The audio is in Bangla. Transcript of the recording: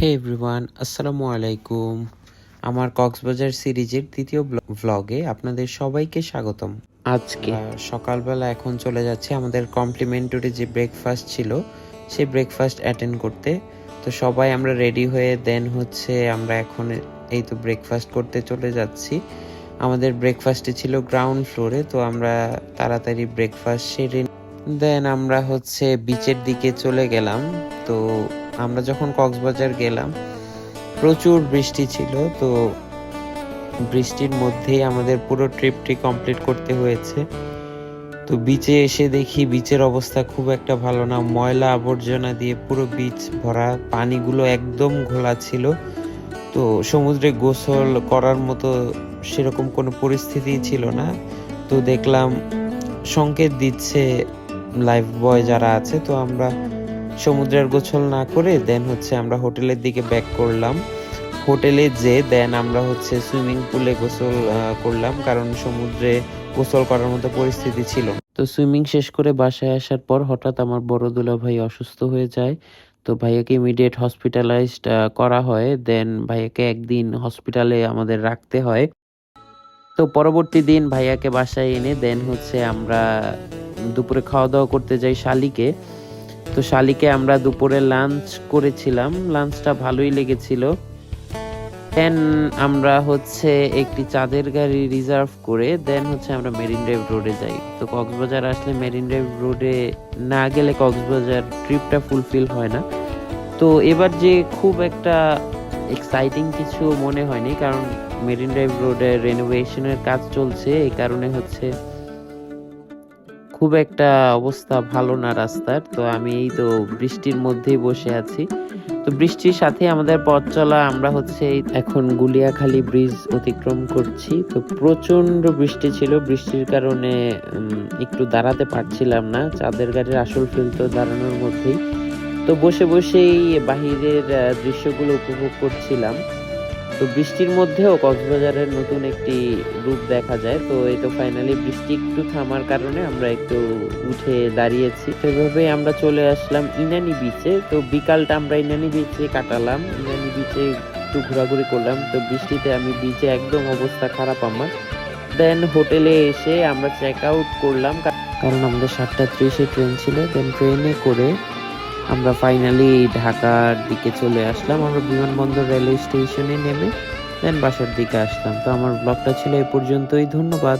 হে এভরিওয়ান আসসালামু আলাইকুম। আমার কক্সবাজার সিরিজের তৃতীয় ব্লগে আপনাদের সবাইকে স্বাগতম। আজকে সকালবেলা এখন চলে যাচ্ছে আমাদের কমপ্লিমেন্টারি যে ব্রেকফাস্ট ছিল সেই ব্রেকফাস্ট অ্যাটেন্ড করতে। তো সবাই আমরা রেডি হয়ে দেন হচ্ছে আমরা এখন এই তো ব্রেকফাস্ট করতে চলে যাচ্ছি। আমাদের ব্রেকফাস্টে ছিল গ্রাউন্ড ফ্লোরে তো আমরা তাড়াতাড়ি ব্রেকফাস্ট সেরে দেন আমরা হচ্ছে বিচের দিকে চলে গেলাম। তো আমরা যখন কক্সবাজার গেলাম, প্রচুর বৃষ্টি ছিল, তো বৃষ্টির মধ্যেই আমাদের পুরো ট্রিপটি কমপ্লিট করতে হয়েছে। তো বিচে এসে দেখি বিচের অবস্থা খুব একটা ভালো না, ময়লা আবর্জনা দিয়ে পুরো বিচ ভরা, পানিগুলো একদম ঘোলা ছিল। তো সমুদ্রে গোসল করার মতো সেরকম কোনো পরিস্থিতি ছিল না। তো দেখলাম, সংকেত দিচ্ছে লাইফ বয় যারা আছে, তো আমরা সমুদ্রের গোসল না করে দেন হচ্ছে আমরা হোটেলের দিকে ব্যাক করলাম। হোটেলে যে দেন আমরা হচ্ছে সুইমিং পুলে গোসল করলাম কারণ সমুদ্রে গোসল করার মতো পরিস্থিতি ছিল। তো সুইমিং শেষ করে বাসায় আসার পর হঠাৎ আমার বড় দুলা ভাই অসুস্থ হয়ে যায়। তো ভাইয়াকে ইমিডিয়েট হসপিটালাইজড করা হয়। দেন ভাইয়াকে একদিন হসপিটালে আমাদের রাখতে হয়। তো পরবর্তী দিন ভাইয়াকে বাসায় এনে দেন হচ্ছে আমরা দুপুরে খাওয়া দাওয়া করতে যাই শালিকে। তো শালিকে আমরা দুপুরে লাঞ্চ করেছিলাম। লাঞ্চটা ভালোই লেগেছিল। দেন আমরা হচ্ছে একটি চাঁদের গাড়ি রিজার্ভ করে দেন হচ্ছে আমরা মেরিন ড্রাইভ রোডে যাই। তো কক্সবাজার আসলে মেরিন ড্রাইভ রোডে না গেলে কক্সবাজার ট্রিপটা ফুলফিল হয় না। তো এবার যে খুব একটা এক্সাইটিং কিছু মনে হয়নি, কারণ মেরিন ড্রাইভ রোডে রেনোভেশনের কাজ চলছে, এই কারণে হচ্ছে খুব একটা অবস্থা ভালো না রাস্তার। তো আমি এই তো বৃষ্টির মধ্যেই বসে আছি। তো বৃষ্টির সাথে আমাদের পথ চলা, আমরা হচ্ছে এখন গুলিয়াখালী ব্রিজ অতিক্রম করছি। তো প্রচণ্ড বৃষ্টি ছিল। বৃষ্টির কারণে একটু দাঁড়াতে পারছিলাম না। চাঁদের গাড়ির আসল ফিল তো দাঁড়ানোর মধ্যেই। তো বসে বসেই বাহিরের দৃশ্যগুলো উপভোগ করছিলাম। তো বৃষ্টির মধ্যেও কক্সবাজারের নতুন একটি রূপ দেখা যায়। তো এই তো ফাইনালি বৃষ্টি একটু থামার কারণে আমরা একটু উঠে দাঁড়িয়েছি। এভাবেই আমরা চলে আসলাম ইনানি বিচে তো বিকালটা আমরা ইনানি বিচে কাটালাম। ইনানি বিচে একটু ঘোরাঘুরি করলাম। তো বৃষ্টিতে আমি বিচে একদম অবস্থা খারাপ আমার। দেন হোটেলে এসে আমরা চেক আউট করলাম। কারণ আমাদের সাতটা ত্রিশে ট্রেন ছিল। দেন ট্রেনে করে আমরা ফাইনালি ঢাকার দিকে চলে আসলাম। আমরা বিমানবন্দর রেলওয়ে স্টেশনে নেমে দেন বাসার দিকে আসলাম। তো আমার ব্লগটা ছিল এ পর্যন্তই। ধন্যবাদ।